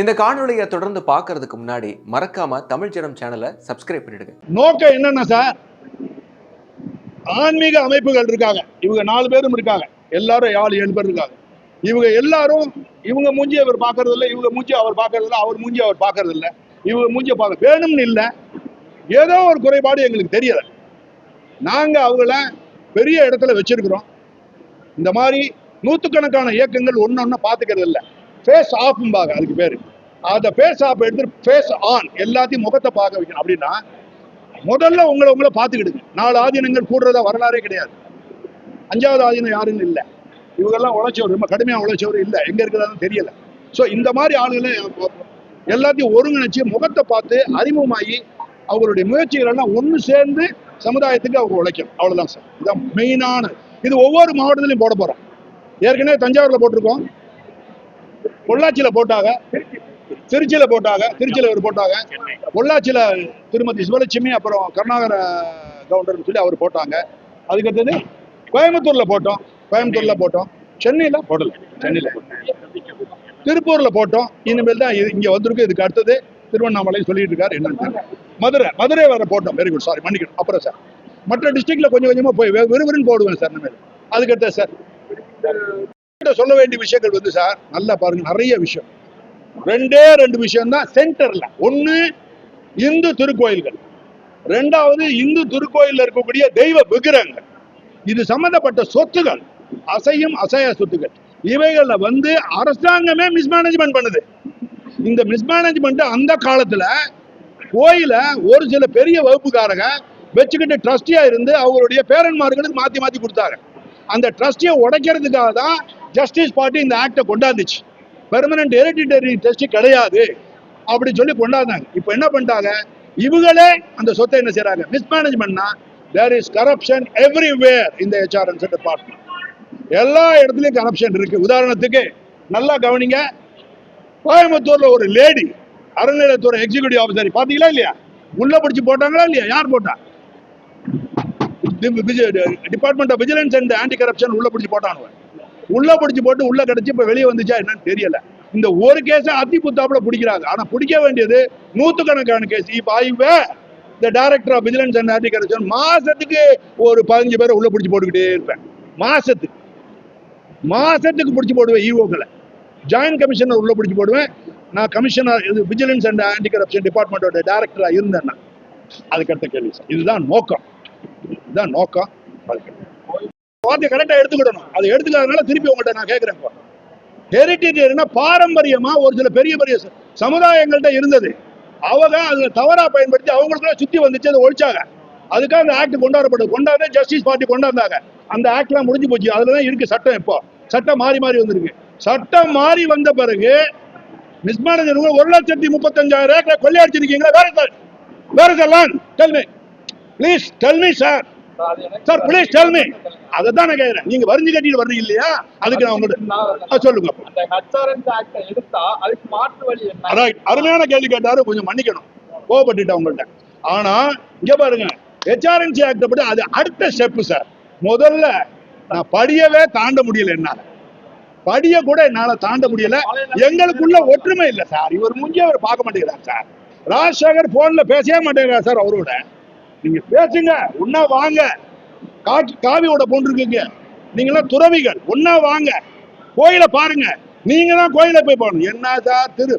இந்த காணொளியை தொடர்ந்து பார்க்கறதுக்கு முன்னாடி மறக்காம தமிழ் ஜனம் சேனலை சப்ஸ்கிரைப் பண்ணிடுங்க. நோக்கம் என்னன்னா சார் ஆன்மீக அமைப்புகள் இருக்காங்க. இவங்க நாலு பேரும் இருக்காங்க. எல்லாரும் ஏழு ஏழு பேர் இருக்காங்க. இவங்க எல்லாரும் இவங்க மூஞ்சி அவர் பார்க்கறது இல்லை இவங்க மூஞ்சி அவர் பார்க்கறது இல்லை அவர் மூஞ்சி அவர் பார்க்கறது இல்லை இவங்க மூஞ்சி பார்க்க வேணும்னு இல்லை. ஏதோ ஒரு குறைபாடு எங்களுக்கு தெரியல. நாங்கள் அவங்கள பெரிய இடத்துல வச்சிருக்கிறோம். இந்த மாதிரி நூற்றுக்கணக்கான இயக்கங்கள் ஒன்று ஒன்று பார்த்துக்கிறது இல்லை ஃபேஸ் ஆஃப்ம்பாங்க அதுக்கு பேர். அந்த ஃபேஸ் ஆஃப் எடுத்து ஃபேஸ் ஆன் எல்லாத்தையும் முகத்தை பார்க்க வைக்கணும். அப்படின்னா முதல்ல உங்களை உங்களை பார்த்துக்கிடுங்க. நாலு ஆதீனங்கள் கூடுறதா வரலாறே கிடையாது. அஞ்சாவது ஆதீனம் யாருன்னு இல்லை. இவங்கெல்லாம் உழைச்சவர் ரொம்ப கடுமையாக உழைச்சவர் இல்லை. எங்கே இருக்கிறதான்னு தெரியல. ஸோ இந்த மாதிரி ஆளுகளை எல்லாத்தையும் ஒருங்கிணைச்சு முகத்தை பார்த்து அறிமுகமாகி அவங்களுடைய முயற்சிகள் எல்லாம் ஒன்று சேர்ந்து சமுதாயத்துக்கு அவங்க உழைக்கணும். அவ்வளோதான் சார். இதுதான் மெயினான இது ஒவ்வொரு மாவட்டத்திலையும் போட போகிறோம் ஏற்கனவே தஞ்சாவூரில் போட்டிருக்கோம். பொள்ளாச்சியில் போட்டாங்க. திருச்சியில போட்டாங்க திருச்சியில ஒரு போட்டாங்க. பொள்ளாச்சியில திருமதி சிவலட்சுமி அப்புறம் கருணாகர கவுண்டர்னு சொல்லி அவர் போட்டாங்க. அதுக்கடுத்தது கோயம்புத்தூர்ல போட்டோம். கோயம்புத்தூர்ல போட்டோம். சென்னையில போடல. சென்னையில திருப்பூர்ல போட்டோம். இனிமேல் தான் இது- இங்க வந்திருக்கு. இதுக்கு அடுத்தது திருவண்ணாமலை சொல்லிட்டு இருக்காரு என்னன்னு மதுரை மதுரை வர போட்டோம். வெரி குட் சாரி மன்னிக்கணும். அப்புறம் சார் மற்ற டிஸ்ட்ரிக்ட்ல கொஞ்சம் கொஞ்சமா போய் விறுவிறுன்னு போடுவேன் சார் இனிமேல். அதுக்கடுத்த சார் சொல்ல வேண்டிய விஷயங்கள் வந்து சார் நல்லா பாருங்க. நிறைய விஷயம். ரெண்டே ரெண்டு விஷயம் தான் சென்டர்ல. ஒண்ணு இந்து திருக்கோயில்கள். ரெண்டாவது இந்து திருக்கோயில்ல இருக்கக்கூடிய தெய்வ விக்கிரகங்கள். இது சம்பந்தப்பட்ட சொத்துகள். அசையும் அசைய சொத்துக்கள். இவைகள்ல வந்து அரசாங்கமே மிஸ்மேனேஜ்மெண்ட் பண்ணுது. இந்த மிஸ்மேனேஜ்மெண்ட் அந்த காலத்துல கோயில ஒரு சில பெரிய வகுப்புக்காரங்க வச்சுக்கிட்டு ட்ரஸ்டியா இருந்து அவங்களுடைய பேரன்மார்களுக்கு மாத்தி மாத்தி கொடுத்தாங்க. அந்த ட்ரஸ்டியை உடைக்கிறதுக்காக தான் ஜஸ்டிஸ் பார்ட்டி இந்த ஆக்டை கொண்டாந்துச்சு. பெர்மனன்ட் ஹெரிடிட்டரி டெஸ்ட் கிடையாது. அப்படி சொல்லி கொண்டாந்தாங்க இப்போ என்ன பண்ணிட்டாங்க? இவங்களே அந்த சொத்தை என்ன செய்யறாங்க மிஸ்மேனேஜ்மெண்ட்னா தேர் இஸ் கரப்ஷன் எவ்ரிவேர் இந்த ஹெச்ஆர்என்சி டிபார்ட்மெண்ட் எல்லா இடத்துலயும் கரப்ஷன் இருக்கு. உதாரணத்துக்கு நல்லா கவனிங்க. கோயம்புத்தூர்ல ஒரு லேடி அறநிலையத்துறை எக்ஸிக்யூட்டிவ் ஆஃபீஸர் பாத்தீங்களா இல்லையா? உள்ள பிடிச்சி போட்டாங்களா இல்லையா? யார் போட்டா? Department of vigilance and anti corruption உள்ள பிடிச்சி போட்டானுவ உள்ள பிடிச்சி போட்டு உள்ள கிடைச்சி இப்ப வெளியே வந்துச்சா என்னன்னு தெரியல. இந்த ஒரு கேஸ அத்தி புத்தாப்புல பிடிக்கிறாங்க. ஆனா பிடிக்க வேண்டியது நூத்துக்கணக்கான கேஸ் இப்ப ஆய்வு இந்த director of vigilance and anti corruption மாசத்துக்கு ஒரு பதினஞ்சு பேரை உள்ள பிடிச்சி போட்டுக்கிட்டே இருப்பேன். மாசத்துக்கு. மாசத்துக்கு பிடிச்சி போடுவேன் ஈஓக்களை ஜாயின்ட் கமிஷனர் உள்ள பிடிச்சி போடுவேன். நான் கமிஷனர் இது விஜிலன்ஸ் அண்ட் ஆன்டி கரப்ஷன் டிபார்ட்மெண்ட்டோட டைரக்டராக இருந்தேன்னா அதுக்கடுத்த கேள்வி சார் இதுதான் நோக்கம். இதுதான் நோக்கம். அதுக்கு வார்த்தையை கரெக்டா எடுத்துக்கிடணும். அதை எடுத்துக்காதனால திருப்பி உங்கள்கிட்ட நான் கேட்குறேன் இப்போ. ஹெரிட்டேஜ்னா பாரம்பரியமா ஒரு சில பெரிய பெரிய ச- சமுதாயங்கள்ட்ட இருந்தது. அவங்க அதில் தவறா பயன்படுத்தி அவங்களுக்குள்ள சுத்தி வந்துச்சு அதை ஒழிச்சாங்க. அதுக்காக அந்த ஆக்ட் கொண்டாடப்பட்டது. கொண்டாந்து ஜஸ்டிஸ் பார்ட்டி கொண்டாந்தாங்க அந்த ஆக்ட்லாம் முடிஞ்சு போச்சு. அதுல தான் இருக்கு சட்டம் இப்போ. சட்டம் மாறி மாறி வந்திருக்கு. சட்டம் மாறி வந்த பிறகு மிஸ்மேனேஜர் ஒரு லட்சத்தி முப்பத்தஞ்சாயிரம் ஏக்கரை கொள்ளையடிச்சிருக்கீங்களா வேற சார் வேற sir lawn tell me please tell me sir sir please tell me அதை தான் நான் கேட்குறேன் நீங்க வரிஞ்சு கட்டிட்டு வர்றீங்க இல்லையா? அதுக்கு நான் உங்கள்கிட்ட சொல்லுங்க. அப்போ. அந்த ஹச்ஆர்என்ஸ் ஆக்ட எடுத்தா அதுக்கு மாற்று வழி என்ன? ரைட் அருமையான கேள்வி கேட்டாரு கொஞ்சம் மன்னிக்கணும். கோவப்பட்டுட்டேன் உங்கள்ட்ட. ஆனா இங்க பாருங்க. ஹெச்ஆர்என்சி ஆக்ட் படி அது அடுத்த ஸ்டெப் சார் முதல்ல நான் படியவே தாண்ட முடியல என்னால. படிய கூட என்னால தாண்ட முடியல. எங்களுக்குள்ள ஒற்றுமை இல்ல சார் இவர் முஞ்சி அவர் பார்க்க மாட்டேங்கிறார் சார் ராஜசேகர் போன்ல பேசவே மாட்டேங்கிறார் சார் அவரோட. நீங்க பேசுங்க ஒன்னா வாங்க. காட்டு காவியோட போன்றிருக்கீங்க நீங்களாம் துறவிகள் ஒன்னா வாங்க. கோயிலை பாருங்க. நீங்க தான் கோயிலை போய் பாருங்க. என்ன சார் திரு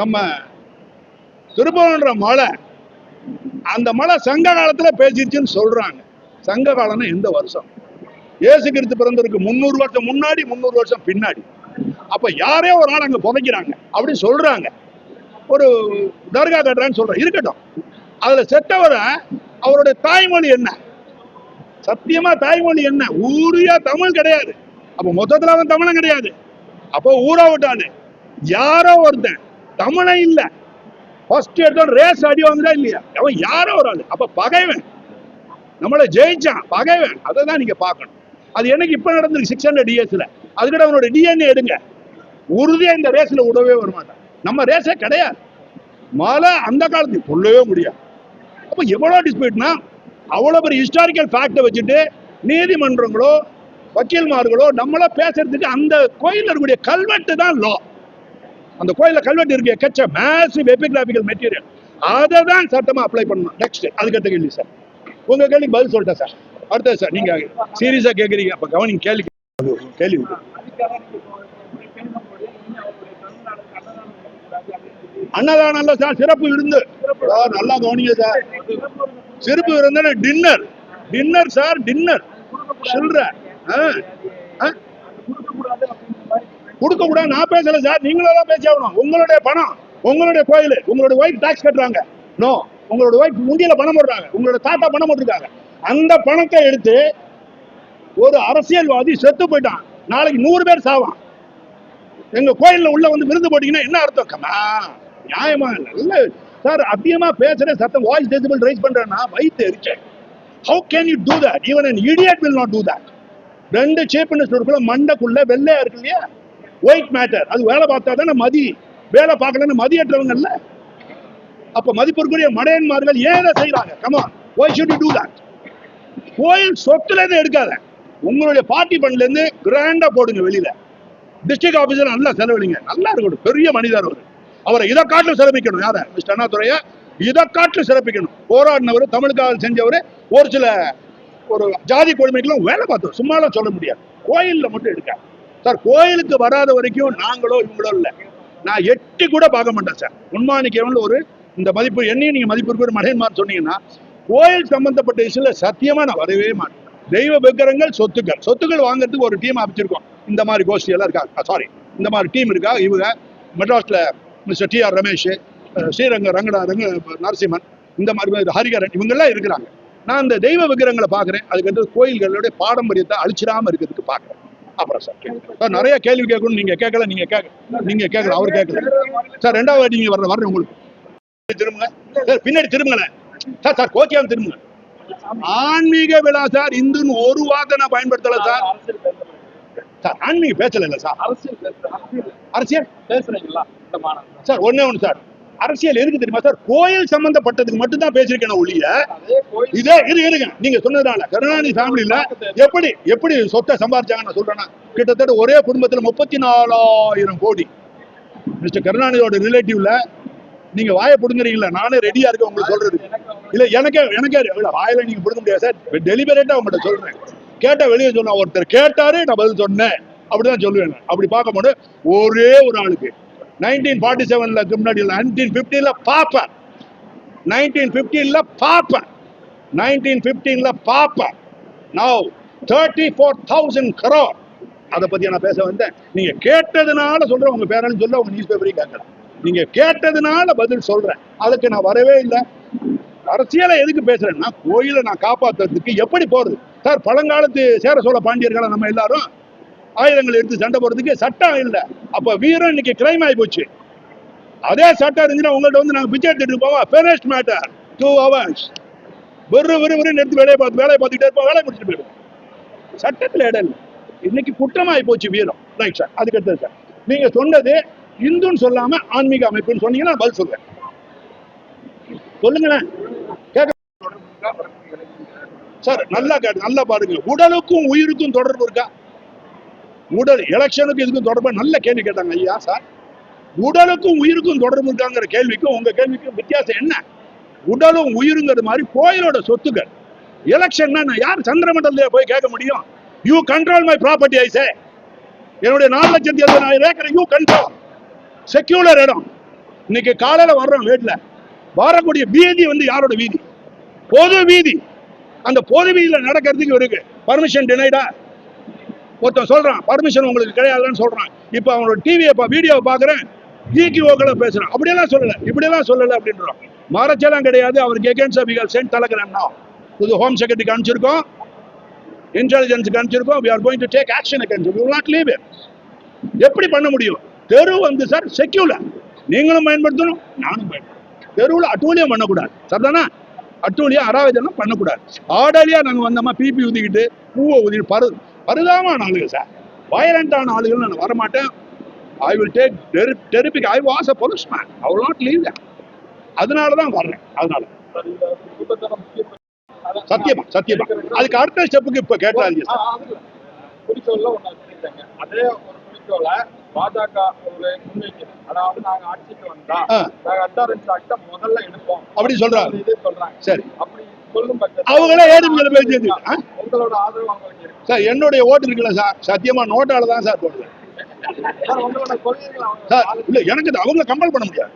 நம்ம திருப்பவன்ற மலை அந்த மலை சங்க காலத்துல பேசிருச்சுன்னு சொல்றாங்க. சங்க காலம்னா எந்த வருஷம். இயேசு கிறிஸ்து பிறந்திருக்கு முந்நூறு வருஷம் முன்னாடி முந்நூறு வருஷம் பின்னாடி. அப்ப யாரே ஒரு ஆள் அங்க புதைக்கிறாங்க. அப்படி சொல்றாங்க. ஒரு தர்கா கட்டுறான்னு சொல்றேன் இருக்கட்டும். அதில் செட்டவரை அவருடைய தாய்மொழி என்ன? சத்தியமா தாய்மொழி என்ன? ஊரியா தமிழ் கிடையாது. அப்போ மொத்தத்தில் அவன் தமிழன் கிடையாது. அப்போ ஊரா விட்டானு. யாரோ ஒருத்தன். தமிழன் இல்லை. ஃபர்ஸ்ட் எடுத்தோம் ரேஸ் அடி வாங்குதா இல்லையா? அவன் யாரோ ஒரு ஆள். அப்போ பகைவன். நம்மளை ஜெயிச்சான். பகைவன். அதை தான் நீங்கள் பார்க்கணும். அது எனக்கு இப்போ நடந்திருக்கு சிக்ஸ் ஹண்ட்ரட் இயர்ஸ்ல அதுக்கிட்ட அவனோட டிஎன்ஏ எடுங்க. உறுதியாக இந்த ரேஸில் விடவே வரமாட்டான் நம்ம ரேஸே கிடையாது. மழை அந்த காலத்துக்கு சொல்லவே முடியாது. அப்போ எவ்வளோ டிஸ்பியூட்னா அவ்வளோ பெரிய ஹிஸ்டாரிக்கல் ஃபேக்டை வச்சுட்டு நீதிமன்றங்களோ வக்கீல்மார்களோ நம்மளா பேசுறதுக்கு அந்த கோயில்ல இருக்கக்கூடிய கல்வெட்டு தான் லா அந்த கோயில்ல கல்வெட்டு இருக்க கச்ச மேசிவ் எபிகிராபிக்கல் மெட்டீரியல் அதை தான் சட்டமாக அப்ளை பண்ணணும். நெக்ஸ்ட் அதுக்கடுத்த கேள்வி சார் உங்கள் கேள்விக்கு பதில் சொல்லிட்டேன் சார் அடுத்தது சார் நீங்க சீரியஸா கேட்குறீங்க அப்போ கவனிங்க கேள்வி. கேள்வி விட்டு. அதுக்காக நீங்க இப்போ ஒரு பேமெண்ட் போட்டு நீங்க அவருடைய தமிழ்நாடு அன்னதானம் கொடுக்கக்கூடாது அப்படின்னு சொல்லி அன்னதானம் சார் சிறப்பு விருந்து. சார் நல்லா கவனிங்க சார். சிறப்பு விருந்து டின்னர் டின்னர் சார் டின்னர் சொல்ற. கொடுக்க கூடாது நான் பேசல சார். நீங்களும் தான் பேசி ஆகணும். உங்களுடைய பணம் உங்களுடைய கோயில் உங்களுடைய ஒய்ஃப் டாக்ஸ் கட்டுறாங்க. நோ உங்களோட ஒய்ஃப் முந்தியில பணம் போடுறாங்க உங்களோட தாத்தா பணம் போட்டிருக்காங்க. அந்த பணத்தை எடுத்து ஒரு அரசியல்வாதி செத்து போயிட்டான். நாளைக்கு நூறு பேர் சாவான். எங்க கோயில்ல உள்ள வந்து விருது போட்டீங்கன்னா என்ன அர்த்தம்? கமா நியாயமா இல்ல? சார் அதிகமா பேசுறேன். சத்தம் வாய்ஸ் டெசிபிள் ரைஸ் பண்றேன்னா வயிற்று எரிச்சேன். How can you do that even an idiot will not do that ரெண்டு சீஃப் மினிஸ்டருக்குள்ள மண்டைக்குள்ள வெள்ளையா இருக்கு இல்லையா? ஒயிட் மேட்டர் அது வேலை பார்த்தா தானே மதி. வேலை பார்க்கலன்னு மதியற்றவங்கல்ல அப்ப மதிப்பிற்குரிய மடையன்மார்கள் ஏன் இதை செய்யறாங்க comma why should you do that கோயில் சொத்துல இருந்து எடுக்காத. உங்களுடைய பார்ட்டி ஃபண்ட்ல இருந்து கிராண்டா போடுங்க வெளியில. டிஸ்ட்ரிக்ட் ஆபீசர் நல்லா செலவழிங்க. நல்லா இருக்கட்டும் பெரிய மனிதர் அவர். அவரை இதை காட்டிலும் சிறப்பிக்கணும். யார? மிஸ்டர் அண்ணாதுரைய இதை காட்டிலும் சிறப்பிக்கணும். போராடினவர் தமிழுக்காக செஞ்சவர் ஒரு சில ஒரு ஜாதி கொடுமைகளும் வேலை பார்த்தோம் சும்மாலாம் சொல்ல முடியாது. கோயிலில் மட்டும் எடுக்க சார் கோயிலுக்கு வராத வரைக்கும் நாங்களோ இவங்களோ இல்லை. நான் எட்டி கூட பார்க்க மாட்டேன் சார். உண்மானிக்கவன் ஒரு இந்த மதிப்பு என்னையும் நீங்கள் மதிப்பிற்கு ஒரு மடையன்மார் சொன்னீங்கன்னா கோயில் சம்பந்தப்பட்ட விஷயத்தில் சத்தியமாக நான் வரவே மாட்டேன். தெய்வ விக்கிரங்கள் சொத்துக்கள். சொத்துக்கள் வாங்குறதுக்கு ஒரு டீம் அமைச்சிருக்கோம். இந்த மாதிரி கோஷ்டி எல்லாம் சாரி இந்த மாதிரி டீம் இருக்கா? இவங்க மெட்ராஸில் mister T R Ramesh Sriranga ரங்கடா Ranga Narasimhan இந்த மாதிரி ஹரிகரன் இவங்கெல்லாம் இருக்கிறாங்க. நான் இந்த தெய்வ விக்கிரங்களை பார்க்குறேன். அதுக்கு கோயில்களுடைய பாரம்பரியத்தை அழிச்சிடாம இருக்கிறதுக்கு பார்க்குறேன். அப்புறம் சார் சார் நிறைய கேள்வி கேட்கணும் நீங்க கேட்கல நீங்க கேட்க நீங்க கேட்கல அவர் கேட்கல. சார் ரெண்டாவது நீங்கள் நீங்க வர்ற வர்றேன் உங்களுக்கு. திரும்புங்க. சார் பின்னாடி திரும்புங்களேன். சார் சார் கோச்சியாம திரும்புங்க. ஆன்மீக விழா சார் இந்துன்னு ஒரு வார்த்தை நான் பயன்படுத்தல சார். சார் ஆன்மீக பேசல இல்ல சார். அரசியல் அரசியல். பேசுறீங்களா? சார் ஒண்ணே ஒண்ணு சார். அரசியல் எதுக்கு தெரியுமா சார்? கோயில் சம்பந்தப்பட்டதுக்கு மட்டும் தான் பேசியிருக்கேன் ஒழிய இதே இரு இருங்க. நீங்க சொன்னதால கருணாநிதி ஃபேமிலில எப்படி எப்படி சொத்தை சம்பாதிச்சாங்க நான் சொல்றேன்னா கிட்டத்தட்ட ஒரே குடும்பத்துல முப்பத்தி நாலாயிரம் கோடி. மிஸ்டர் கருணாநிதியோட ரிலேட்டிவ்ல நீங்க வாயை புடுங்குறீங்களா நானே ரெடியா இருக்கேன் உங்களுக்கு சொல்றதுக்கு. இல்ல எனக்கே எனக்கே வாயில நீங்க புடுங்க முடியாது சார். டெலிபரேட்டா உங்கள்கிட்ட சொல்றேன். கேட்டா வெளியே சொன்ன ஒருத்தர் கேட்டாரு நான் பதில் சொன்னேன். அப்படிதான் சொல்லுவேன் நான். அப்படி பார்க்கும்போது ஒரே ஒரு ஆளுக்கு. நைன்டீன் ஃபார்ட்டி செவன்ல முன்னாடி நைன்டீன் பிப்டீன்ல பார்ப்பேன். நைன்டீன் பிப்டீன்ல பார்ப்பேன். நைன்டீன் பிப்டீன்ல பார்ப்பேன். Now thirty four thousand crore அதை பத்தி நான் பேச வந்தேன். நீங்க கேட்டதுனால சொல்றேன் உங்க பேரன்னு சொல்ல உங்க நியூஸ் பேப்பரையும் கேட்கலாம் நீங்க கேட்டதுனால பதில் சொல்றேன். அதுக்கு நான் வரவே இல்லை. அரசியலை எதுக்கு பேசுறேன்னா கோயிலை நான் காப்பாத்துறதுக்கு எப்படி போறது? சார் பழங்காலத்து சேர சோழ பாண்டியர்களை நம்ம எல்லாரும் ஆயுதங்கள் எடுத்து சண்டை போடுறதுக்கு சட்டம் இல்லை. அப்போ வீரம் இன்னைக்கு கிரைம் ஆகி போச்சு. அதே சட்டம் இருந்துச்சுன்னா உங்கள்ட்ட வந்து நாங்கள் பிச்சை எடுத்துட்டு போவோம். ஃபெனஸ்ட் மேட்டர் டூ ஹவர்ஸ் வெறு வெறு வெறும் எடுத்து வேலையை பார்த்து வேலையை பார்த்துக்கிட்டே இருப்போம். வேலையை முடிச்சுட்டு போயிடுவோம். சட்டத்தில் இடம் இல்லை. இன்னைக்கு குற்றமாகி போச்சு வீரம். ரைட் சார் அதுக்கு அடுத்தது சார் நீங்க சொன்னது இந்துன்னு சொல்லாமல் ஆன்மீக அமைப்புன்னு சொன்னீங்கன்னா பதில் சொல்றேன். சொல்லுங்களேன். கேட்க சார் நல்லா கேட்டு நல்லா பாருங்க. உடலுக்கும் உயிருக்கும் தொடர்பு இருக்கா? உடல் எலெக்ஷனுக்கு இதுக்கும் தொடர்பு? நல்ல கேள்வி கேட்டாங்க ஐயா சார். உடலுக்கும் உயிருக்கும் தொடர்பு இருக்காங்கிற கேள்விக்கும் உங்க கேள்விக்கும் வித்தியாசம் என்ன? உடலும் உயிருங்கிறது மாதிரி கோயிலோட சொத்துக்கள். எலெக்ஷன்னா நான் யார் சந்திரமண்டல போய் கேட்க முடியும்? You control my property I say என்னுடைய நாலு லட்சத்தி எழுபதாயிரம் ஏக்கர் யூ கண்ட்ரோல் செக்யூலர் இடம். இன்னைக்கு காலையில வர்றோம் வீட்டுல வரக்கூடிய வீதி வந்து யாரோட வீதி? பொது வீதி. அந்த பொது நடக்கிறதுக்கு இருக்கு பர்மிஷன் டினைடா ஒருத்தன் சொல்கிறான் பர்மிஷன் உங்களுக்கு கிடையாதுன்னு சொல்கிறான் இப்போ அவனோட டிவியை வீடியோவை பார்க்குறேன். ஜிகிஓக்களை பேசுகிறான் அப்படியெல்லாம் சொல்லலை. இப்படியெல்லாம் சொல்லலை அப்படின்றோம். மறைச்சலாம் கிடையாது. அவருக்கு எகேன்ஸ்ட் அபிகல் சென்ட் டெலகிராம்னா புது ஹோம் செக்ரட்டரிக்கு அனுப்பிச்சிருக்கோம். இன்டெலிஜென்ஸுக்கு அனுப்பிச்சிருக்கோம். We are going to take action against we will not leave எப்படி பண்ண முடியும்? தெரு வந்து சார் செக்யூலர் நீங்களும் பயன்படுத்தணும் நானும் பயன்படுத்தணும். தெருவில் அட்டூழியம் பண்ணக்கூடாது. சரிதானா? அட்டூழியா அராவதெல்லாம் பண்ணக்கூடாது. ஆடலியா நாங்கள் வந்தோமா பிபி ஊதிக்கிட்டு பூவை ஊதிட்டு பரு பருதாமான ஆளுங்க சார் வயலண்டான ஆளுகள் நான் வரமாட்டேன். I will take terrific I was a policeman I not leave அதனால தான் வர்றேன். அதனால. சத்தியமா சத்தியமா. அதுக்கு அடுத்த ஸ்டெப்புக்கு இப்போ கேட்டாங்க சார் குறிக்கோள்ல அதே ஒரு குறிக்கோளை பாஜக ஒரு அதாவது நாங்க ஆட்சிக்கு வந்தா. நாங்க அட்டாரன்ஸ் ஆக்ட முதல்ல எடுப்போம். அப்படி சொல்றாங்க இது சொல்றாங்க. சரி. அப்படி சொல்லும் அவங்களே ஏடிஎம்ல ஆ? உங்களோட ஆதரவு அவங்களுக்கு இருக்கு. சார் என்னுடைய ஓட்டு இருக்குல்ல சார்? சத்தியமா நோட்டால தான் சார் போடுவேன் சார் இல்ல எனக்கு அவங்கள கம்பல் பண்ண முடியாது.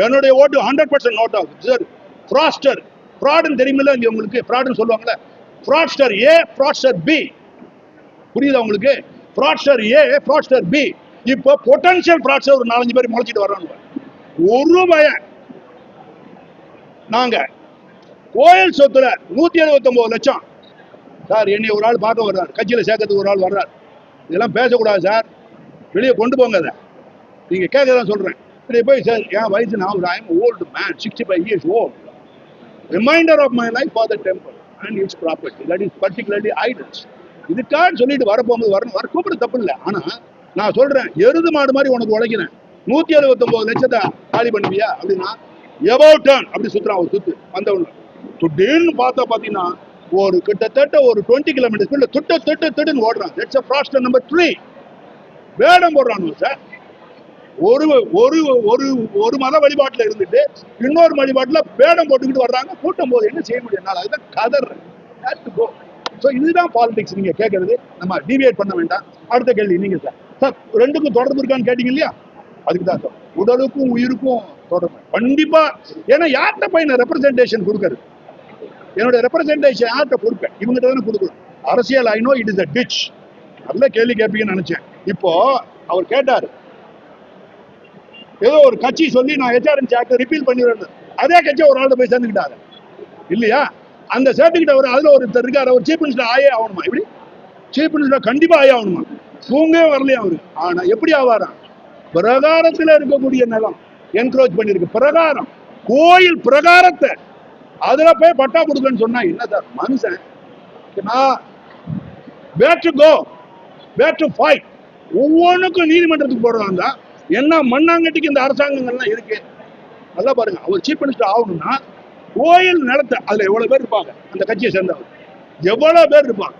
என்னுடைய ஓட்டு ஹண்ட்ரட் பர்சன்ட் நோட் ஆகும் சார் ஃப்ராஸ்டர் ஃப்ராடுன்னு தெரியுமில்ல? இங்க உங்களுக்கு ஃப்ராடுன்னு சொல்லுவாங்கல்ல. ஃப்ராட்ஸ்டர் ஏ ஃப்ராட்ஸ்டர் பி புரியுதா உங்களுக்கு? ஃப்ராட்ஸ்டர் ஏ ஃப்ராட்ஸ்டர் பி இப்போ பொட்டன்ஷியல் ஃப்ராட்ஸ்டர் ஒரு நாலஞ்சு பேர் முளைச்சிட்டு வர்றாங்க. ஒரு பயம் நாங்க கோயில் சொத்துல நூத்தி எழுபத்தொன்பது லட்சம். சார் என்னை ஒரு ஆள் பார்க்க வர்றார். கட்சியில சேர்க்கறதுக்கு ஒரு ஆள் வர்றார். இதெல்லாம் பேசக்கூடாது சார். வெளியே கொண்டு போங்க அதை. நீங்கள் கேட்கதான் சொல்றேன். இப்படி போய் சார் என் வயசு நான் ஒரு am old man sixty five years old reminder of my life for the temple and its property that is particularly idols இதுக்காக சொல்லிட்டு வரப்போகும்போது வரணும். வர கூப்பிட தப்பு இல்லை. ஆனா நான் சொல்றேன் எருது மாடு மாதிரி உனக்கு உழைக்கிறேன். நூத்தி எழுபத்தொன்பது லட்சத்தை காலி பண்ணுவியா? அப்படின்னா எபவ் டர்ன் அப்படி சுத்துறான் ஒரு சுத்து வந்தவங்க துட்டுன்னு பார்த்தா பாத்தீங்கன்னா ஒரு கிட்டத்தட்ட ஒரு டுவெண்ட்டி கிலோமீட்டர் ஸ்பீட்ல துட்ட துட்டு துட்டுன்னு ஓடுறான். தட்ஸ் அ நம்பர் த்ரீ வேடம் போடுறானு சார். ஒரு ஒரு ஒரு ஒரு மத வழிபாட்டில் இருந்துட்டு இன்னொரு வழிபாட்டில் வேடம் போட்டுக்கிட்டு வர்றாங்க. கூட்டம் போது என்ன செய்ய முடியும்? என்னால அதுதான் கதர் ஸோ இதுதான் பாலிடிக்ஸ் நீங்க கேட்கறது. நம்ம டிவியேட் பண்ண வேண்டாம். அடுத்த கேள்வி நீங்க சார். சார் ரெண்டுக்கும் தொடர்பு இருக்கான்னு கேட்டீங்க இல்லையா? அதுக்கு தான் சார் உடலுக்கும் உயிருக்கும் தொடர்பு. கண்டிப்பா. ஏன்னா யார்கிட்ட போய் நான் ரெப்ரசன்டேஷன் கொடுக்கறது? என்னோட ரெப்ரசன்டேஷன் யார்கிட்ட கொடுப்பேன்? இவங்ககிட்ட தானே கொடுக்கணும். அரசியல் I it is a ditch நல்ல கேள்வி கேட்பீங்கன்னு நினைச்சேன். இப்போ அவர் கேட்டாரு. ஏதோ ஒரு கட்சி சொல்லி நான் ஹெச்ஆர்என் ஆக்ட் ரிப்பீல் பண்ணிடுறேன் அதே கட்சி ஒரு ஆள்கிட்ட போய் சேர்ந்துக்கிட்டாரு. இல்லையா? அந்த சேர்த்துக்கிட்ட அவர் அதுல ஒருத்தர் இருக்கார். அவர் சீஃப் மினிஸ்டர் ஆயே ஆகணுமா? இப்படி சீஃப் மினிஸ்டர் கண்டிப்பா ஆயே ஆகணுமா? தூங்கவே வரலையா அவரு. ஆனா எப்படி ஆவாராம்? பிரகாரத்துல இருக்கக்கூடிய நிலம் என்க்ரோச் பண்ணிருக்கு. பிரகாரம். கோயில் பிரகாரத்தை. அதுல போய் பட்டா கொடுக்கன்னு சொன்னா என்ன சார் மனுஷன். Where to go where to fight ஒவ்வொன்றுக்கும் நீதிமன்றத்துக்கு போடுறாங்க என்ன மண்ணாங்கட்டிக்கு இந்த அரசாங்கங்கள்லாம் இருக்கு. நல்லா பாருங்க. அவர் சீஃப் மினிஸ்டர் ஆகணும்னா கோயில் நடத்த அதுல எவ்வளவு பேர் இருப்பாங்க? அந்த கட்சியை சேர்ந்தவர் எவ்வளவு பேர் இருப்பாங்க?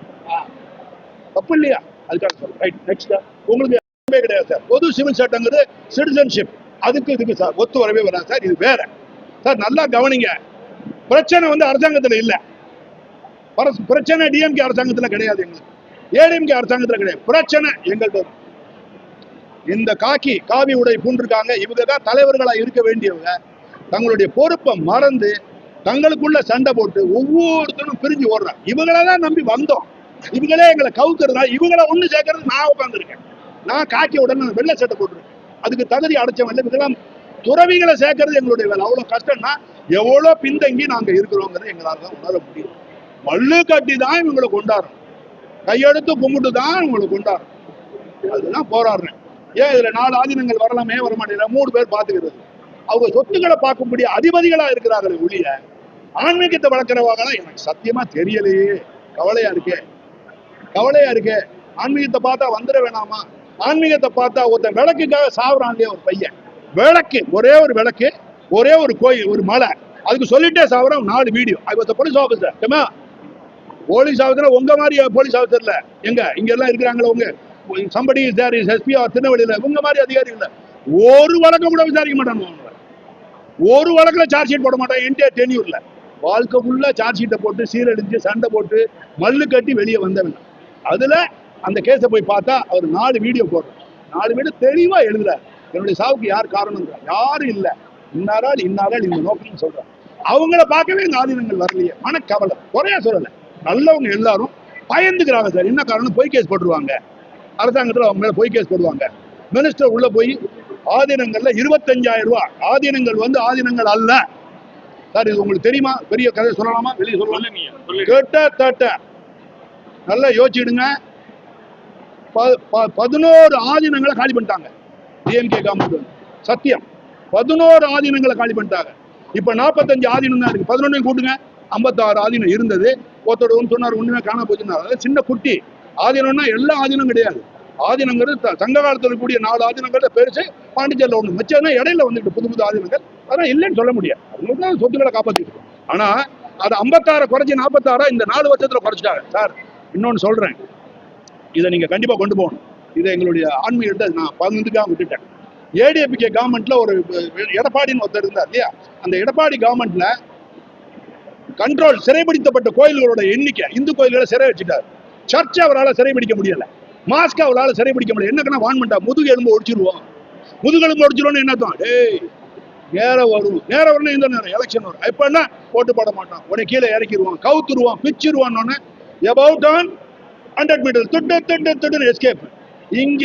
தப்பு இல்லையா? அதுக்காக ரைட் நெக்ஸ்ட் உங்களுக்கு எதுவுமே கிடையாது சார் பொது சிவில் சட்டங்கிறது சிட்டிசன்ஷிப் அதுக்கு இதுக்கு சார் ஒத்து வரவே வராது சார் இது வேற. சார் நல்லா கவனிங்க. பிரச்சனை வந்து அரசாங்கத்துல இல்ல. பிரச்சனை டிஎம்கே அரசாங்கத்துல கிடையாது எங்களுக்கு. ஏடிஎம்கே அரசாங்கத்துல கிடையாது. பிரச்சனை எங்கள்கிட்ட இந்த காக்கி காவி உடை பூண்டிருக்காங்க. இவங்க தான் தலைவர்களா இருக்க வேண்டியவங்க. தங்களுடைய பொறுப்பை மறந்து தங்களுக்குள்ள சண்டை போட்டு ஒவ்வொருத்தரும் பிரிஞ்சு ஓடுறாங்க. இவங்கள தான் நம்பி வந்தோம். இவங்களே எங்களை கவுத்துறதா இவங்கள ஒண்ணு சேர்க்கறது நான் உட்காந்துருக்கேன் நான் காக்கி உடனே வெள்ளை சட்டை போட்டுருக்கேன் அதுக்கு தகுதி அடைச்சவன் இதெல்லாம் துறவிகளை சேர்க்கறது எங்களுடைய வேலை. அவ்வளவு கஷ்டம்னா எவ்வளவு பின்தங்கி நாங்க இருக்கிறோங்கிறத எங்களால தான் உணர முடியும். மல்லு கட்டி தான் இவங்களை கொண்டாடுறோம். கையெடுத்து கும்பிட்டு தான் இவங்களை கொண்டாடுறோம். அதுதான் போராடுறேன். ஏன் இதுல நாலு ஆதீனங்கள் வரலாமே வர மாட்டேங்கிற மூணு பேர் பார்த்துக்கிறது. அவங்க சொத்துக்களை பார்க்கும்படி அதிபதிகளா இருக்கிறார்களே ஒழிய ஆன்மீகத்தை வளர்க்குறவங்க எனக்கு சத்தியமா தெரியலையே. கவலையா இருக்கே. கவலையா இருக்கு? ஆன்மீகத்தை பார்த்தா வந்துட வேணாமா? ஆன்மீகத்தை பார்த்தா ஒருத்தன் விளக்குக்காக சாவுறான் இல்லையா ஒரு பையன்? விளக்கு ஒரே ஒரு விளக்கு ஒரே ஒரு கோயில் ஒரு மலை. அதுக்கு சொல்லிட்டே சாவுறான் நாலு video I was police officer ஏமா போலீஸ் ஆஃபீஸர் உங்க மாதிரி போலீஸ் ஆஃபீஸர்ல எங்க? இங்க எல்லாம் இருக்கிறாங்களா உங்க? சம்படி சார் தேர் எஸ்பி உங்க மாதிரி அதிகாரி இல்ல. ஒரு வழக்கம் கூட விசாரிக்க மாட்டாங்க அவங்க ஒரு வழக்குல சார்ஜ் ஷீட் போட மாட்டான் என்டையர் டென்யூரில் வாழ்க்கை ஃபுல்லாக சார்ஜ் ஷீட்டை போட்டு சீரழிஞ்சு சண்டை போட்டு மல்லு கட்டி வெளியே வந்தவன் அதுல அந்த கேஸை போய் பார்த்தா அவர் நாலு வீடியோ போடுறார். நாலு வீடியோ தெளிவா எழுதுறாரு. என்னுடைய சாவுக்கு யார் காரணம் யாரும் இல்ல. இன்னாரால் இன்னாரால் இந்த நோக்கம்னு சொல்றாங்க அவங்கள பார்க்கவே இந்த ஆதீனங்கள் வரலையே. மனக்கவலை. குறையா சொல்லல. நல்லவங்க எல்லாரும் பயந்துக்கிறாங்க சார். என்ன காரணம் பொய் கேஸ் போட்டுருவாங்க. அரசாங்கத்துல அவங்க மேல பொய் கேஸ் போடுவாங்க. மினிஸ்டர் உள்ள போய் ஆதீனங்கள்ல இருபத்தஞ்சாயிரம் ரூபாய் ஆதீனங்கள் வந்து ஆதீனங்கள் அல்ல. சார் இது உங்களுக்கு தெரியுமா? பெரிய கதை சொல்லலாமா? வெளியே சொல்லலாம்? கிட்டத்தட்ட நல்லா யோசிச்சுடுங்க ப- ப- பதினோரு ஆதீனங்களை காலி பண்ணிட்டாங்க. டிஎம்கே கவர்மெண்ட் சத்தியம். பதினோரு ஆதீனங்களை காலி பண்ணிட்டாங்க. இப்ப நாற்பத்தஞ்சு ஆதீனம் தான் இருக்கு. பதினொன்றையும் கூட்டுங்க. ஐம்பத்தாறு ஆதீனம் இருந்தது. ஒருத்தர் ஒன்று சொன்னார் ஒண்ணுமே காண போச்சுன்னா. அதாவது சின்ன குட்டி. ஆதீனம்னா எல்லா ஆதீனம் கிடையாது. ஆதீனங்கிறது சங்க காலத்தில் கூடிய நாலு ஆதீனங்கள்ல பெருசு பாண்டிச்சேரியில் ஒன்று மிச்சம்னா இடையில வந்துட்டு புது புது ஆதீனங்கள். அதெல்லாம் இல்லைன்னு சொல்ல முடியாது. அவங்களுக்கு தான் சொத்துக்களை காப்பாற்றிட்டு ஆனால் ஆனா அது ஐம்பத்தாறு குறைச்சி நாற்பத்தாறா இந்த நாலு வருஷத்துல குறைச்சிட்டாங்க. சார் இன்னொன்னு சொல்றேன். இதை நீங்க கண்டிப்பா கொண்டு போகணும். இதை எங்களுடைய ஆன்மீகத்தை நான் பகிர்ந்துக்காம விட்டுட்டேன். ஏடிஎம்கே கவர்மெண்ட்ல ஒரு எடப்பாடின்னு ஒருத்தர் இருந்தார் இல்லையா? அந்த எடப்பாடி கவர்மெண்ட்ல கண்ட்ரோல் சிறைபிடித்தப்பட்ட கோயில்களோட எண்ணிக்கை இந்து கோயில்களை சிறை வச்சுட்டார் சர்ச்சை அவரால் சிறைபிடிக்க முடியல. மாஸ்க் அவரால் சிறைபிடிக்க முடியல. என்னக்கன்னா வான்மெண்டா முதுகு எலும்பு ஒடிச்சிருவோம். முதுகெலும்பு ஒடிச்சிருவோம்னு என்ன அர்த்தம்? டேய் நேரம் வரும். நேரம் வரணும் இந்த நேரம் எலெக்ஷன் வரும். இப்ப என்ன? போட்டு போட மாட்டான் உடனே கீழே இறக்கிடுவான் கவுத்துருவான் பிச்சிருவான்னு எபவுட் ஆன் ஹண்ட்ரட் மீட்டர் துட்டு துட்டு துட்டு எஸ்கேப் இங்க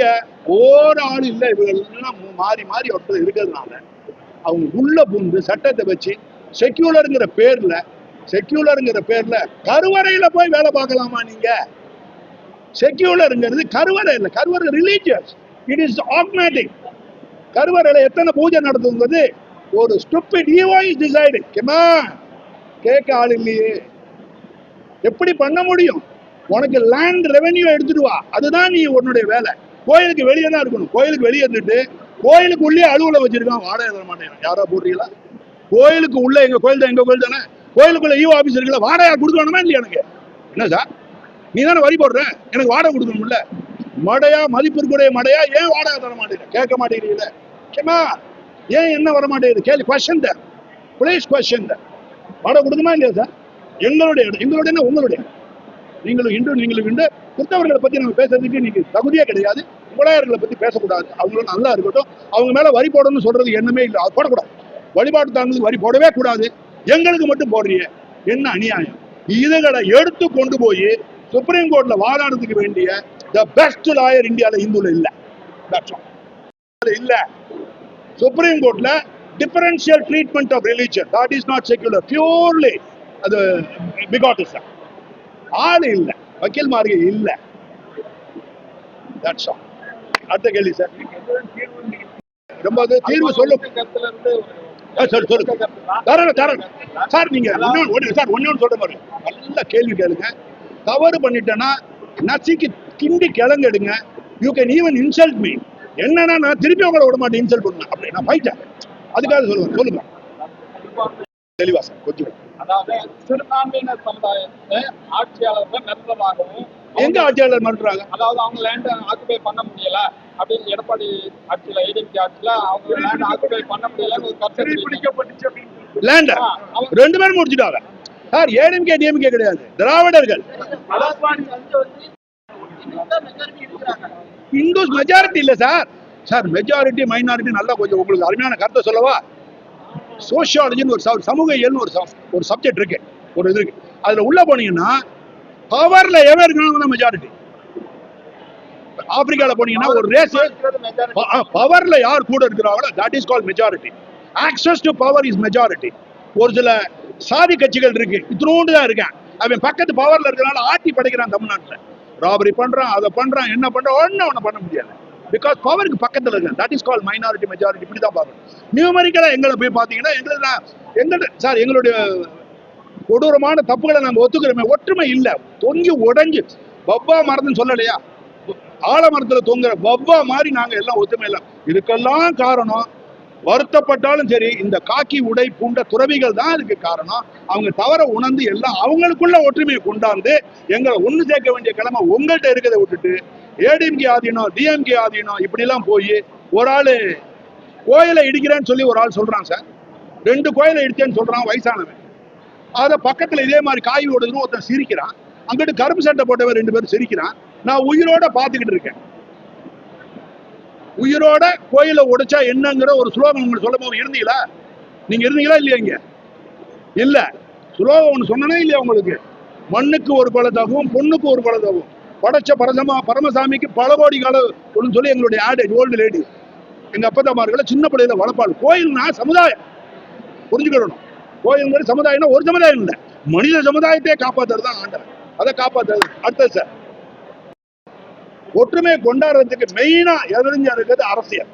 ஒரு ஆள் இல்லை. இவங்கெல்லாம் மாறி மாறி ஒருத்தர் இருக்கிறதுனால அவங்க உள்ள புந்து சட்டத்தை வச்சு செக்யூலருங்கிற பேர்ல செக்யூலருங்கிற பேர்ல கருவறையில போய் வேலை பார்க்கலாமா நீங்க? செக்யூலருங்கிறது கருவறை இல்லை. கருவறை ரிலீஜியஸ் இட் இஸ் ஆக்மேட்டிக் கருவறையில் எத்தனை பூஜை நடத்துங்கிறது ஒரு ஸ்டூபிட் ஈவோ இஸ் டிசைடு கேமா கேட்க ஆள் இல்லையே. எப்படி பண்ண முடியும்? உனக்கு லேண்ட் ரெவென்யூ எடுத்துட்டு வா. அதுதான் நீ உன்னுடைய வேலை. கோயிலுக்கு வெளியே தான் இருக்கணும். கோயிலுக்கு வெளியே இருந்துட்டு கோயிலுக்கு உள்ளே அலுவலை வச்சிருக்கான். வாடகை தர மாட்டேன் யாரா போடுறீங்களா? கோயிலுக்கு உள்ள எங்க கோயில் தான்? எங்க கோயில் தானே? கோயிலுக்குள்ள ஈவோ ஆபீஸ் இருக்குல்ல வாடகை கொடுக்கணுமா இல்லையா எனக்கு? என்ன சார் நீ தானே வரி போடுற? எனக்கு வாடகை கொடுக்கணும்ல. மடையா மதிப்பிற்குடைய மடையா ஏன் வாடகை தர மாட்டேங்குது கேட்க மாட்டேங்கிறீங்களே. கேமா ஏன் என்ன வர மாட்டேங்குது? கேள்வி கொஸ்டின் தான். பிளேஸ் கொஸ்டின் தான். வாடகை கொடுக்குமா இல்லையா சார் எங்களுடைய எங்களுடைய உங்களுடைய. நீங்களும் இன்று நீங்களும் இன்று கிறிஸ்தவர்களை பத்தி நம்ம பேசுறதுக்கு நீங்க தகுதியே கிடையாது. முகலாயர்களை பத்தி பேசக்கூடாது. அவங்களும் நல்லா இருக்கட்டும். அவங்க மேல வரி போடணும்னு சொல்றது என்னமே இல்லை. அது போடக்கூடாது. வழிபாட்டு தாங்களுக்கு வரி போடவே கூடாது. எங்களுக்கு மட்டும் போடுறீங்க என்ன அநியாயம்? இதுகளை எடுத்து கொண்டு போய் சுப்ரீம் கோர்ட்ல வாதாடுறதுக்கு வேண்டிய த பெஸ்ட் லாயர் இந்தியால இந்துல இல்ல. இல்லை அது இல்ல. சுப்ரீம் கோர்ட்ல differential treatment of religion that is not secular purely அது பிகாட்டிசம் ஆள் இல்ல. வக்கீல் மார்க இல்ல. தட்ஸ் ஆல் அடுத்த கேள்வி சார் ரொம்ப அது தீர்வு சொல்லும். கருத்துல சொல்லு சொல்லு. தரேன் தரேன். சார் நீங்க ஒன்று ஒண்ணு சார் ஒண்ணு ஒண்ணு சொல்ற பாருங்க. நல்ல கேள்வி கேளுங்க. தவறு பண்ணிட்டேன்னா நசிக்கு கிண்டி கிளங்கெடுங்க. You can even insult me என்னன்னா நான் திருப்பி உங்களை விட மாட்டேன் இன்சல்ட் பண்ணுவேன். அப்படி நான் ஃபைட்டேன் அதுக்காக சொல்லுவேன் சொல்லுங்க. தெளிவா சார் கொஞ்சம். அதாவது சிறுபான்மையினர் சமுதாயத்தை ஆட்சியாளர்கள் நிரந்தரமாகவும் எங்க ஆட்சியாளர் மாட்டுறாங்க அதாவது அவங்க லேண்ட் ஆக்குபை பண்ண முடியல அப்படின்னு எடப்பாடி ஆட்சியில ஏடிஎம்கே ஆட்சியில அவங்க லேண்ட் ஆக்குபை பண்ண முடியலன்னு ஒரு கருத்து பிடிக்கப்பட்டுச்சு அப்படின்னு லேண்ட அவங்க- ரெண்டு பேரும் முடிச்சுட்டாங்க. சார் ஏடிஎம்கே டிஎம்கே கிடையாது. திராவிடர்கள். இந்துஸ் மெஜாரிட்டி இல்ல சார். சார் மெஜாரிட்டி மைனாரிட்டி நல்லா கொஞ்சம் உங்களுக்கு அருமையான கருத்தை சொல்லவா? சோஷியாலஜின்னு ஒரு ச- சமூகவியல்னு ஒரு ஒரு சப்ஜெக்ட் இருக்கு. ஒரு இது இருக்கு. அதுல உள்ள போனீங்கன்னா பவர்ல எவன் இருக்காங்க மெஜாரிட்டி ஆப்பிரிக்கால போனீங்கன்னா ஒரு ரேஸ் பவர்ல யார் கூட இருக்கிறாங்களோ that is call majority access to power is majority ஒரு சில சாதி கட்சிகள் இருக்கு. இத்தினோண்டு தான் இருக்கேன். அவன் பக்கத்து பவர்ல இருக்கிறனால ஆட்டி படைக்கிறான் தமிழ்நாட்டுல. ராபரி பண்றான் அதை பண்றான் என்ன பண்றான் ஒன்னும் அவனை பண்ண முடியாது. பிகாஸ் பவருக்கு பக்கத்தில் இருக்கு. That is call minority majority இப்படி தான் பார்க்கணும் நியூமரிக்கலாக எங்களை போய் பார்த்தீங்கன்னா எங்களுக்கு எங்கள்ட்ட சார் எங்களுடைய கொடூரமான தப்புகளை நம்ம ஒத்துக்கிறோமே ஒற்றுமை இல்லை. தொங்கி உடஞ்சி பப்பா மரத்துன்னு சொல்லலையா? ஆலமரத்துல தொங்குற பப்பா மாதிரி நாங்கள் எல்லாம் ஒத்துமை இல்லை. இதுக்கெல்லாம் காரணம் வருத்தப்பட்டாலும் சரி இந்த காக்கி உடை பூண்ட துறவிகள் தான் அதுக்கு காரணம். அவங்க தவற உணர்ந்து எல்லாம் அவங்களுக்குள்ள ஒற்றுமையை கொண்டாந்து எங்களை ஒன்று சேர்க்க வேண்டிய கிழமை உங்கள்கிட்ட இருக்கிறத விட்டுட்டு ஏடிஎம்கே ஆதீனம் டிஎம்கே ஆதீனம் இப்படிலாம் போய் ஒரு ஆள் கோயிலை இடிக்கிறேன்னு சொல்லி ஒரு ஆள் சொல்கிறான் சார். ரெண்டு கோயிலை இடித்தேன்னு சொல்கிறான் வயசானவன். அதை பக்கத்தில் இதே மாதிரி காய் ஓடுதுன்னு ஒருத்தன் சிரிக்கிறான். அங்கிட்டு கருப்பு சட்டை போட்டவன் ரெண்டு பேரும் சிரிக்கிறான். நான் உயிரோட பார்த்துக்கிட்டு இருக்கேன். உயிரோட கோயிலை உடைச்சா என்னங்கிற ஒரு ஸ்லோகம் உங்களுக்கு சொல்லும் போது இருந்தீங்களா? நீங்க இருந்தீங்களா இல்லையா இங்க? இல்ல. ஸ்லோகம் ஒன்று சொன்னனே இல்லையா உங்களுக்கு? மண்ணுக்கு ஒரு பலதாகவும் பொண்ணுக்கு ஒரு பலதாகவும் படைச்ச பரசமா பரமசாமிக்கு பல கோடி கால ஒன்று சொல்லி எங்களுடைய ஆடு ஓல்டு லேடி எங்க அப்பத்தாமார்களை சின்ன பிள்ளையில வளர்ப்பாள். கோயில்னா சமுதாயம். புரிஞ்சுக்கிடணும் கோயில்ங்கிறது சமுதாயம்னா ஒரு சமுதாயம் இல்லை. மனித சமுதாயத்தையே காப்பாத்துறது தான் ஆண்டவன் அதை காப்பாத்துறது. அடுத்தது சார் ஒற்றுமையை கொண்டாடுறதுக்கு மெயினா எதிரிஞ்சா இருக்கிறது அரசியல்.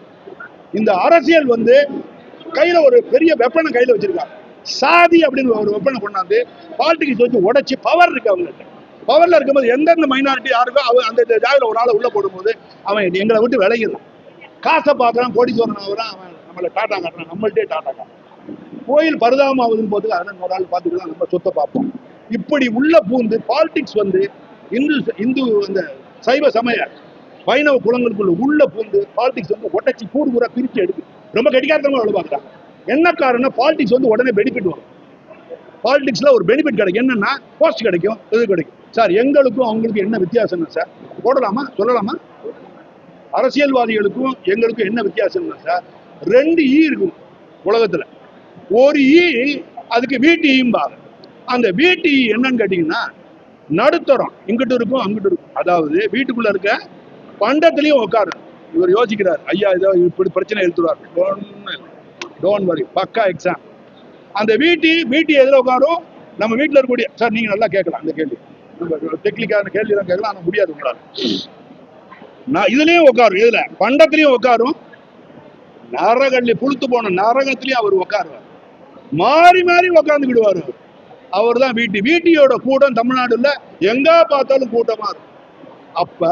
இந்த அரசியல் வந்து கையில ஒரு பெரிய வெப்பனை கையில வச்சிருக்காங்க. சாதி அப்படின்னு ஒரு வெப்பனை கொண்டாந்து பாலிட்டிக்ஸ் வச்சு உடைச்சு பவர் இருக்கு அவங்களுக்கு. பவர்ல இருக்கும்போது எந்தெந்த மைனாரிட்டி யாருக்கோ அவன் அந்த ஜாதியில் ஒரு ஆளை உள்ள போடும்போது அவன் எங்களை விட்டு விலகிடுறான். காசை பார்க்கறான் கோடீஸ்வரன் ஆகுறான் அவன் நம்மளை டாட்டா காட்டுறான் நம்மள்ட்டே டாட்டா காட்டுறான். கோயில் பரிதாபமாகுதுன்னு போது அதெல்லாம் ஒரு ஆள் பார்த்துட்டு தான் நம்ம சொத்தை பார்ப்போம். இப்படி உள்ள பூந்து பாலிடிக்ஸ் வந்து இந்து இந்து அந்த சைவ சமய வைணவ குளங்களுக்குள்ள உள்ள பூந்து பாலிடிக்ஸ் வந்து ஒட்டச்சி கூடு கூறா பிரிச்சு எடுக்கு ரொம்ப கெட்டிக்காரத்தமா வேலை பார்க்குறாங்க என்ன காரணம் பாலிடிக்ஸ் வந்து உடனே பெனிஃபிட் வரும். பாலிடிக்ஸில் ஒரு பெனிஃபிட் கிடைக்கும். என்னன்னா போஸ்ட் கிடைக்கும் இது கிடைக்கும். சார் எங்களுக்கும் அவங்களுக்கும் என்ன வித்தியாசம்னா சார் போடலாமா? சொல்லலாமா? அரசியல்வாதிகளுக்கும் எங்களுக்கும் என்ன வித்தியாசம்னா சார் ரெண்டு ஈ இருக்கும் உலகத்தில். ஒரு ஈ அதுக்கு வீட்டு ஈம்பாங்க. அந்த வீட்டு ஈ என்னன்னு கேட்டிங்கன்னா நடுத்தரம். இங்கிட்டு இருக்கும் அங்கிட்டு இருக்கும். அதாவது வீட்டுக்குள்ளே இருக்க பண்டத்துலேயும் உட்காரு இவர் யோசிக்கிறார் ஐயா ஏதோ இப்படி பிரச்சனை எழுத்துருவார். டோன்ட் வரி பக்கா எக்ஸாம் அந்த வீட்டு வீட்டு எதில் உட்காரும் நம்ம வீட்டில் இருக்கக்கூடிய சார் நீங்கள் நல்லா கேட்கலாம் அந்த கேள்வி. டெக்னிக்கான கேள்வி தான் கேட்கலாம் ஆனால் முடியாது உங்களால். நான் இதுலயும் உட்காரும் இதுல பண்டத்துலயும் உட்காரும் நரகள்ளி புளுத்து போன நரகத்திலயும் அவர் உட்காருவார் மாறி மாறி உட்காந்துக்கிடுவாரு அவர் தான் வீட்டு வீட்டியோட கூட்டம் தமிழ்நாடுல எங்க பார்த்தாலும் கூட்டமா இருக்கும் அப்ப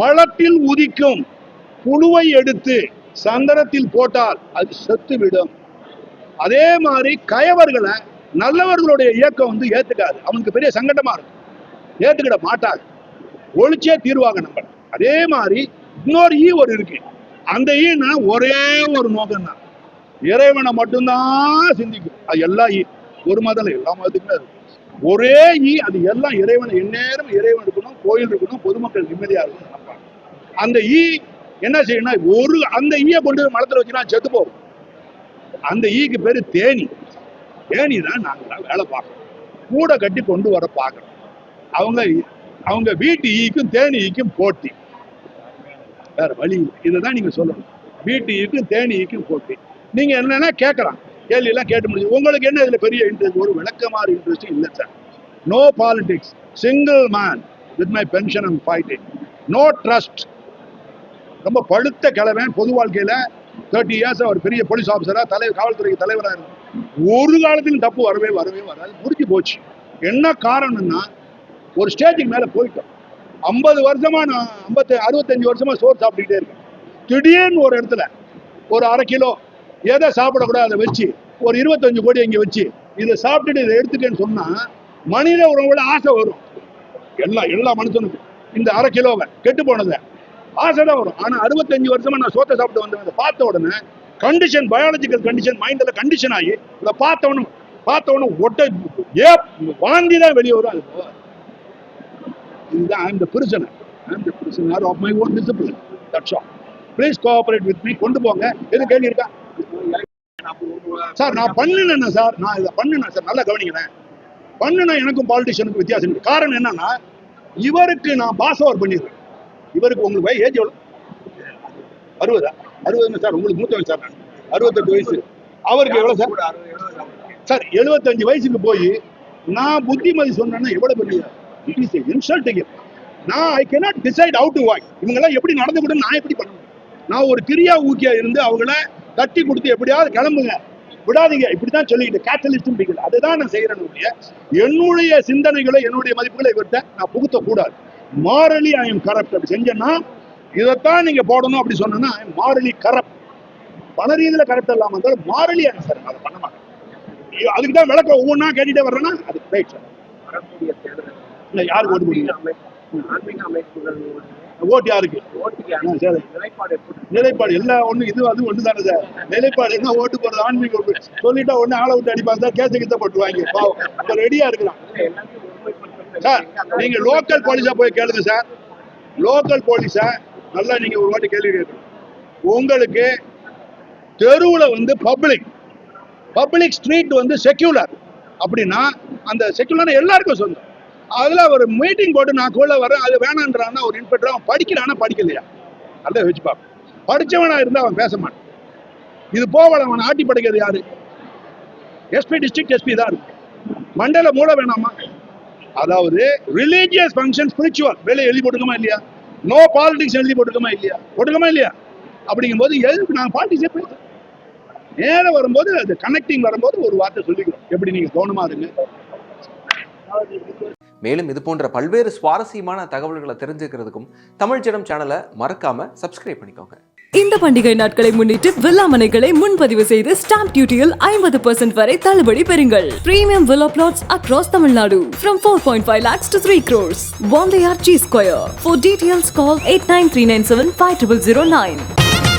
மலத்தில் உதிக்கும் புழுவை எடுத்து சந்தனத்தில் போட்டால் அது செத்து விடும். அதே மாதிரி கயவர்களை நல்லவர்களுடைய இயக்கம் வந்து ஏத்துக்காது. அவனுக்கு பெரிய சங்கடமா இருக்கும். ஏத்துக்கிட மாட்டாங்க. ஒழிச்சே தீர்வாங்க நம்ம அதே மாதிரி இன்னொரு ஈ ஒரு இருக்கு. அந்த ஈனா ஒரே ஒரு நோக்கம் தான் இறைவனை மட்டும்தான் சிந்திக்கும். அது எல்லா ஈ. ஒரு மதம் எல்லா மதத்துக்குமே இருக்கும் ஒரே ஈ அது எல்லாம் இறைவனை எந்நேரம் இறைவன் இருக்கணும் கோயில் இருக்கணும் பொதுமக்கள் நிம்மதியா இருக்கணும் நினைப்பாங்க. அந்த ஈ என்ன செய்யணும்னா ஒரு அந்த ஈயை கொண்டு போய் மலத்துல வச்சுனா செத்து போகும். அந்த ஈக்கு பேரு தேனி. தேனி தான் நாங்களாம் வேலை பார்க்கணும் கூட கட்டி கொண்டு வர பார்க்கணும் அவங்க அவங்க வீட்டு ஈக்கும் தேனி ஈக்கும் போட்டி. வேற வழி இல்லை. இதுதான் நீங்க சொல்லணும். வீட்டு ஈக்கும் தேனி ஈக்கும் போட்டி. நீங்க என்னன்னா கேட்கலாம். கேள்வி எல்லாம் கேட்டு முடிஞ்சு. உங்களுக்கு என்ன இதுல பெரிய இன்ட்ரெஸ்ட் ஒரு விளக்கமாறு இன்ட்ரெஸ்ட் இல்லை sir no politics single man with my pension and fighting no trust ரொம்ப பழுத்த கிழவன் பொது வாழ்க்கையில தேர்ட்டி இயர்ஸ் அவர் பெரிய போலீஸ் ஆஃபீஸரா தலைவர் காவல்துறைக்கு தலைவராக இருக்கு ஒரு காலத்திலும் தப்பு வரவே வரவே வராது. முடிஞ்சு போச்சு. என்ன காரணம்னா ஒரு ஸ்டேஜுக்கு மேலே போயிட்டோம். ஐம்பது வருஷமா நான் ஐம்பத்தி அறுபத்தஞ்சு வருஷமா சோறு சாப்பிட்டுக்கிட்டே இருக்கேன். திடீர்னு ஒரு இடத்துல ஒரு அரை கிலோ எதை சாப்பிடக்கூடாது அதை வச்சு ஒரு இருபத்தஞ்சு கோடி இங்கே வச்சு இதை சாப்பிட்டுட்டு இதை எடுத்துட்டேன்னு சொன்னால் மனித உணவுல ஆசை வரும். எல்லா எல்லா மனுஷனுக்கும் இந்த அரை கிலோவை கெட்டு போனதை ஆசை தான் வரும். ஆனால் அறுபத்தஞ்சு வருஷமா நான் சோத்தை சாப்பிட்டு வந்தேன். அதை பார்த்த உடனே கண்டிஷன் பயாலஜிக்கல் கண்டிஷன் மைண்டில் கண்டிஷன் ஆகி இதை பார்த்தவனும் பார்த்தவனும் ஒட்ட ஏ வாந்தி தான் வெளியே வரும். அது இதுதான் I'm the prisoner I'm the prisoner of my own discipline that's all please cooperate with me கொண்டு போங்க. எது கேள்வி இருக்கா? சார் நான் பண்ணினேன் சார் நான் இதை பண்ணினேன் சார் நல்லா கவனிக்கிறேன். பண்ணின எனக்கும் பாலிட்டிஷியனுக்கும் வித்தியாசம் இருக்கு. காரணம் என்னன்னா இவருக்கு நான் பாஸ் ஓவர் பண்ணிடுறேன் இவருக்கு உங்களுக்கு வயசு ஏஜ் எவ்வளோ அறுபதா? அறுபதுன்னு சார்? உங்களுக்கு மூத்தவன் சார் நான். அறுபத்தெட்டு வயசு. அவருக்கு எவ்வளோ சார்? சார் எழுபத்தஞ்சு வயசுக்கு போய் நான் புத்திமதி சொன்னேன்னா எவ்வளோ பெரிய இட் இஸ் இன்சல்டிங் நான் I cannot decide out to why இவங்கெல்லாம் எப்படி நடந்து நான் எப்படி பண்ணணும்? நான் ஒரு கிரியா ஊக்கியா இருந்து அவங்கள தட்டி கொடுத்து எப்படியாவது கிளம்புங்க. விடாதீங்க. இப்படிதான் சொல்லிக்கிட்டு கேட்டலிஸ்டும் பிடிக்கல. அதுதான் நான் செய்யறேன் என்னுடைய சிந்தனைகளை என்னுடைய மதிப்புகளை இவர்கிட்ட நான் புகுத்த கூடாது மாரலி ஐ எம் கரப்ட் அப்படி செஞ்சேன்னா இதைத்தான் நீங்க போடணும் அப்படி சொன்னா ஐ எம் மாரலி கரப்ட் பல ரீதியில கரெக்ட் இல்லாம இருந்தாலும் மாரலி சார். அதை பண்ண மாட்டேன். அதுக்கு தான் விளக்கம் ஒவ்வொன்றா கேட்டுட்டே வர்றேன்னா அது ரைட் சார். வரக்கூடிய தேர்தல் இல்லை யாருக்கு ஓட்டு போடுவீங்க ஓட்டு யாருக்கு. நிலைப்பாடு எல்லா ஒண்ணு இது அது ஒன்று தானே சார் நிலைப்பாடு என்ன ஓட்டு போடுறது? ஆன்மீக ஓட்டு சொல்லிட்டா ஒண்ணு ஆளை விட்டு அடிப்பாங்க. சார் கேச கிட்ட போட்டுருவாங்க பாவம். ரெடியா ஒருமைப்படுத்த சார் நீங்க லோக்கல் போலீஸா போய் கேளுங்க சார். லோக்கல் போலீஸா நல்லா நீங்க ஒரு வாட்டி கேள்வி கேட்கணும் உங்களுக்கு தெருவுல வந்து பப்ளிக் பப்ளிக் ஸ்ட்ரீட் வந்து செக்யூலர் அப்படின்னா அந்த செக்யூலர் எல்லாருக்கும் சொந்தம். அதுல ஒரு மீட்டிங் போட்டு நான் கூட வரேன் அது வேணான்றான்னா ஒரு இன்ஸ்பெக்டர் அவன் படிக்கிறானா. படிக்கலையா? அதை வச்சு பார்ப்போம் படிச்சவனா இருந்தா அவன் பேச மாட்டான். இது போவல அவன் ஆட்டி படைக்கிறது யாரு? எஸ்பி டிஸ்ட்ரிக்ட் எஸ்பி தான் இருக்கு. மண்டல மூட வேணாமா? அதாவது ரிலீஜியஸ் ஃபங்க்ஷன் ஸ்பிரிச்சுவல் வெளியே எழுதி போட்டுக்கமா இல்லையா? நோ பாலிடிக்ஸ் எழுதி போட்டுக்கமா இல்லையா? போட்டுக்கமா இல்லையா? அப்படிங்கும் போது எதுக்கு நான் பாலிடிக்ஸே பேசுறேன் நேரம் வரும்போது அது கனெக்டிங் வரும்போது ஒரு வார்த்தை சொல்லிக்கிறோம். எப்படி நீங்க கவனமா இருங்க. மேலும் இது போன்ற பல்வேறு சுவாரஸ்யமான தகவல்களை தெரிஞ்சுக்கிறதுக்கும் தமிழ் ஜனம் சேனலை மறக்காம சப்ஸ்கிரைப் பண்ணிக்கோங்க இந்த பண்டிகை நாட்களை முன்னிட்டு வில்லா மனைகளை முன்பதிவு செய்து ஸ்டாம்ப் டியூட்டியில் ஐம்பது பர்சன்ட் வரை தள்ளுபடி பெறுங்கள் premium villa flats across Tamil Nadu from 4.5 lakhs to 3 crores. One layer G Square. For details, call 89397 5009.